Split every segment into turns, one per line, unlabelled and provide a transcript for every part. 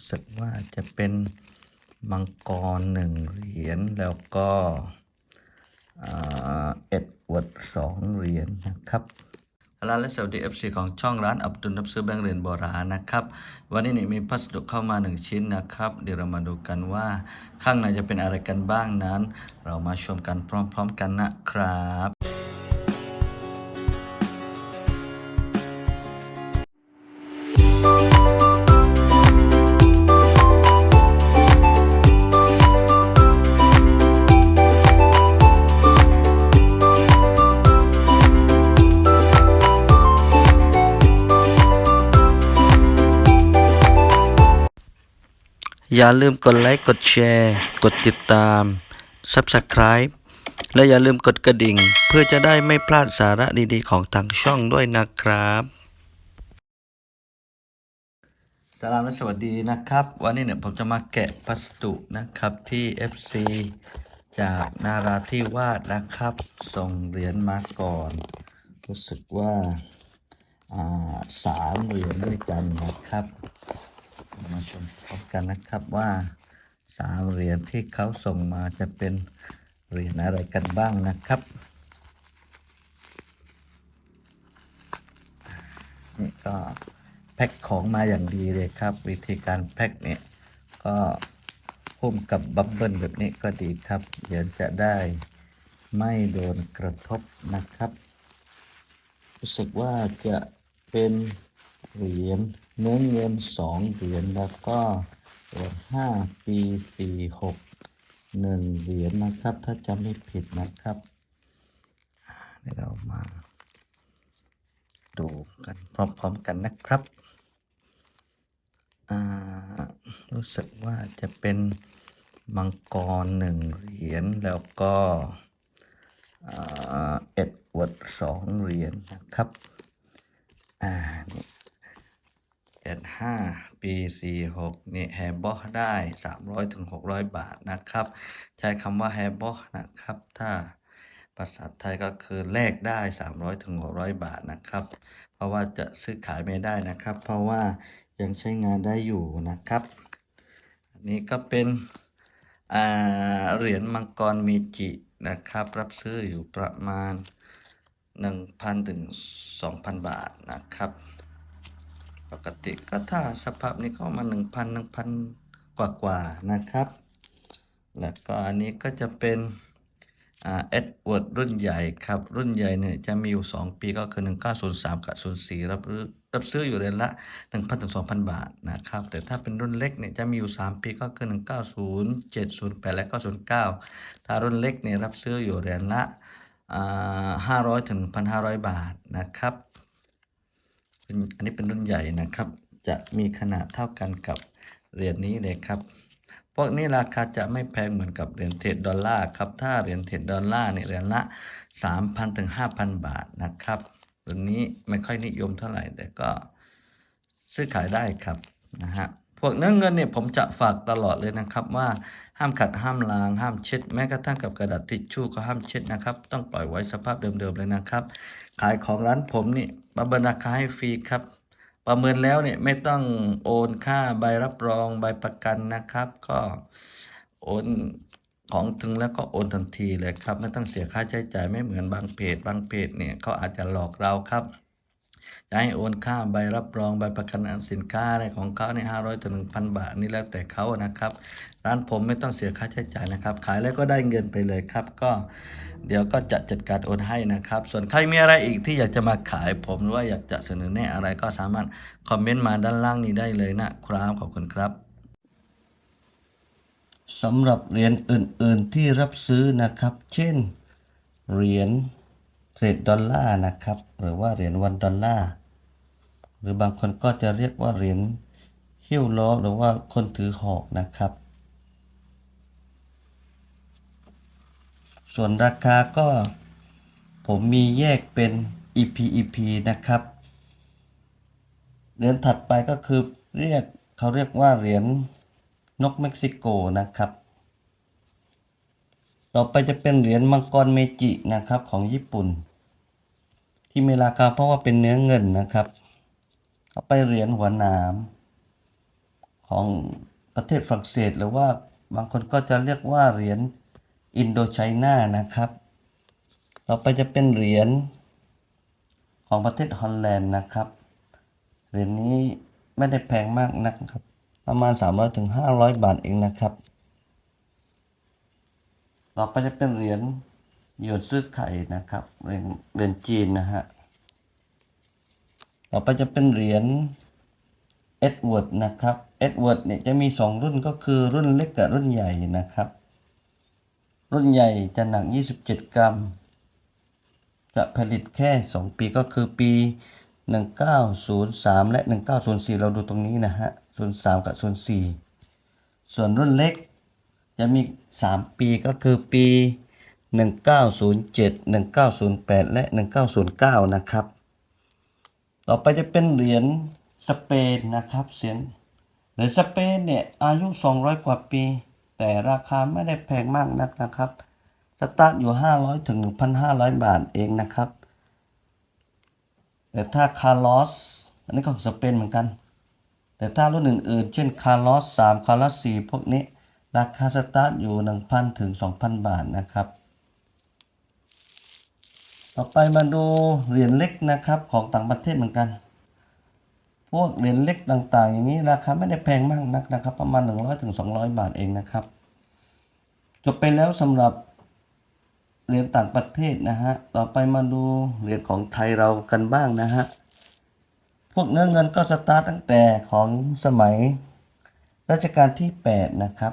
รู้สึกว่าจะเป็นมังกรหนึ่งเหรียญแล้วก็เอ็ดวิร์ดสองเหรียญนะครับร้านและสวัสดีเอฟซีของช่องร้านอับดุลรับซื้อแบงก์เหรียญโบราณนะครับ วันนี้นี่มีพัสดุเข้ามาหนึ่งชิ้นนะครับ เดี๋ยวเรามาดูกันว่าข้างในจะเป็นอะไรกันบ้างนั้น เรามาชมกันพร้อม ๆ กันนะครับ อย่าลืมกดไลค์ กดแชร์ กดติดตาม Subscribe และอย่าลืมกดกระดิ่ง เพื่อจะได้ไม่พลาดสาระดีๆ ของทางช่องด้วยนะครับสลามและสวัสดีนะครับ วันนี้เนี่ยผมจะมาแกะพัสดุนะครับที่ FC จากนาราธิวาสนะครับ ส่งเหรียญมาก่อน รู้สึกว่าอ่าสามเหรียญด้วยกันนะครับ มาชมพร้อมกันนะครับว่าสามเหรียญที่เขาส่งมาจะเป็นเหรียญอะไรกันบ้างนะครับนี่ก็แพ็คของมาอย่างดีเลยครับ วิธีการแพ็คเนี่ยก็หุ้มกับบับเบิลแบบนี้ก็ดีครับเดี๋ยวจะได้ไม่โดนกระทบนะครับ รู้สึกว่าจะเป็นเหรียญ เนื้อเงินสองเหรียญแล้วก็ห้าปีสี่หกหนึ่งเหรียญนะครับ ถ้าจำไม่ผิดนะครับเดี๋ยวเรามาดูกันพร้อมๆกันนะครับรู้สึกว่าจะเป็นมังกรหนึ่งเหรียญแล้วก็เอ็ดเวิร์ดสองเหรียญนะครับ อ่านี่ เอ็ดห้าปีสี่หกนี่แฮร์บอได้สามร้อยถึงหกร้อยบาทนะครับ ใช้คำว่าแฮร์บอนะครับ ถ้าภาษาไทยก็คือแลกได้สามร้อยถึงหกร้อยบาทนะครับ เพราะว่าจะซื้อขายไม่ได้นะครับ เพราะว่ายังใช้งานได้อยู่นะครับ อันนี้ก็เป็นเหรียญมังกรมีจินะครับ รับซื้ออยู่ประมาณ 1,000ถึง2,000 บาทนะครับ ปกติก็ถ้าสภาพนี้ก็มา1,000 1,000 กว่ากว่าๆนะครับ แล้วก็อันนี้ก็จะเป็นเอ็ดเวิร์ดรุ่นใหญ่ครับ รุ่นใหญ่เนี่ยจะมีอยู่ 2 ปีก็คือ 1903 กับ 04 รับรับซื้ออยู่เดือนละ 1,000ถึง2,000 บาทนะครับ แต่ถ้าเป็นรุ่นเล็กเนี่ยจะมีอยู่ 3 ปีก็คือ 190 708 และ909 ถ้ารุ่นเล็กเนี่ยรับซื้ออยู่เดือนละห้าร้อยถึงพันห้าร้อยบาทนะครับ เป็นอันนี้เป็นรุ่นใหญ่นะครับ จะมีขนาดเท่ากันกับเหรียญนี้เลยครับ พวกนี้ราคาจะไม่แพงเหมือนกับเหรียญเทรดดอลลาร์ครับ ถ้าเหรียญเทรดดอลลาร์เนี่ยเหรียญละ 3,000ถึง5,000 บาทนะครับรุ่นนี้ไม่ค่อยนิยมเท่าไหร่แต่ก็ซื้อขายได้ครับนะฮะพวกเนื้อเงินเนี่ยผมจะฝากตลอดเลยนะครับว่าห้ามขัดห้ามล้างห้ามเช็ด แม้กระทั่งกับกระดาษทิชชู่ก็ห้ามเช็ดนะครับ ต้องปล่อยไว้สภาพเดิมๆเลยนะครับ ขายของร้านผมนี่ประเมินราคาให้ฟรีครับ ประเมินแล้วเนี่ยไม่ต้องโอนค่าใบรับรองใบประกันนะครับ ก็โอนของถึงแล้วก็โอนทันทีเลยครับ ไม่ต้องเสียค่าใช้จ่ายไม่เหมือนบางเพจ บางเพจเนี่ยเขาอาจจะหลอกเราครับ จะให้โอนค่าใบรับรองใบประกันสินค้าอะไรของเขาในห้าร้อยถึงหนึ่งพันบาทนี่แล้วแต่เขานะครับ ร้านผมไม่ต้องเสียค่าใช้จ่ายนะครับ ขายแล้วก็ได้เงินไปเลยครับ ก็เดี๋ยวก็จะจัดการโอนให้นะครับ ส่วนใครมีอะไรอีกที่อยากจะมาขายผมหรือว่าอยากจะเสนอแนะอะไรก็สามารถคอมเมนต์มาด้านล่างนี้ได้เลยนะครับขอบคุณครับสำหรับเหรียญอื่น ๆที่รับซื้อนะครับ เช่นเหรียญ เทรดดอลลาร์นะครับ หรือว่าเหรียญวันดอลลาร์หรือบางคนก็จะเรียกว่าเหรียญหิ้วล้อหรือว่าคนถือหอกนะครับ ส่วนราคาก็ ผมมีแยกเป็น EP EP นะครับเหรียญถัดไปก็คือเรียกเขาเรียกว่าเหรียญนกเม็กซิโกนะครับ ต่อไปจะเป็นเหรียญมังกรเมจินะครับของญี่ปุ่น ที่มีราคาเพราะว่าเป็นเนื้อเงินนะครับเอาไปเหรียญหัวหนามของประเทศฝรั่งเศส หรือว่าบางคนก็จะเรียกว่าเหรียญอินโดไชน่านะครับ ต่อไปจะเป็นเหรียญของประเทศฮอลแลนด์นะครับ เหรียญนี้ไม่ได้แพงมากนักครับ ประมาณ 300ถึง500 บาทเองนะครับ ต่อไปจะเป็นเหรียญหยวนซื้อไข่นะครับเหรียญเหรียญจีนนะฮะต่อไปจะเป็นเหรียญเอ็ดเวิร์ดนะครับเอ็ดเวิร์ดเนี่ยจะมี 2 รุ่นก็คือรุ่นเล็กกับรุ่นใหญ่นะครับ รุ่นใหญ่จะหนัก 27 กรัม จะผลิตแค่ 2 ปีก็คือปี 1903 และ 1904 เราดูตรงนี้นะฮะ 03 กับ 04 ส่วนรุ่นเล็ก จะมี 3 ปีก็คือปี 1907 1908 และ 1909 นะครับ ต่อไปจะเป็นเหรียญสเปนนะครับเสียงเหรียญสเปนเนี่ยอายุ 200 กว่าปี แต่ราคาไม่ได้แพงมากนักนะครับสตาร์ทอยู่ 500 ถึง 1,500 บาทเองนะครับ แต่ถ้าคาร์ลอสอันนี้ก็ของสเปนเหมือนกัน แต่ถ้ารุ่นอื่นๆ เช่นคาร์ลอส3คาร์ลอส4พวกนี้ ราคาสตาร์ทอยู่ 1,000 ถึง 2,000 บาทนะครับ ต่อไปมาดูเหรียญเล็กนะครับของต่างประเทศเหมือนกัน พวกเหรียญเล็กต่างๆ อย่างนี้ราคาไม่ได้แพงมากนักนะครับ ประมาณ 100ถึง200 บาทเองนะครับ จบไปแล้วสำหรับเหรียญต่างประเทศนะฮะ ต่อไปมาดูเหรียญของไทยเรากันบ้างนะฮะ พวกเนื้อเงินก็สตาร์ตตั้งแต่ของสมัยรัชกาลที่ 8 นะครับ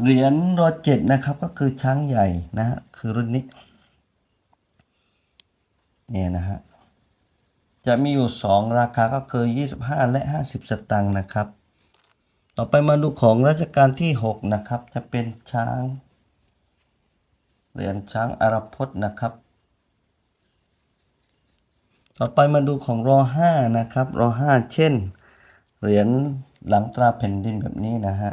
เหรียญรอเจ็ดนะครับก็คือช้างใหญ่นะฮะคือรุ่นนี้เนี่ยนะฮะจะมีอยู่ 2 ราคาก็คือ 25 และ 50 สตางค์นะครับ ต่อไปมาดูของรัชกาลที่ 6 นะครับ จะเป็นช้างเหรียญช้างอารพจน์นะครับ ต่อไปมาดูของรอ5นะครับรอ5เช่น เหรียญหลังตราแผ่นดินแบบนี้นะฮะ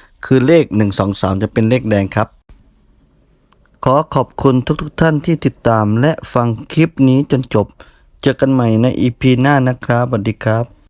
คือเลข 123 จะเป็นเลขแดงครับ ขอขอบคุณทุกๆทท่านที่ติดตามและฟังคลิปนี้จนจบ เจอกันใหม่ใน EP หน้านะครับสวัสดีครับ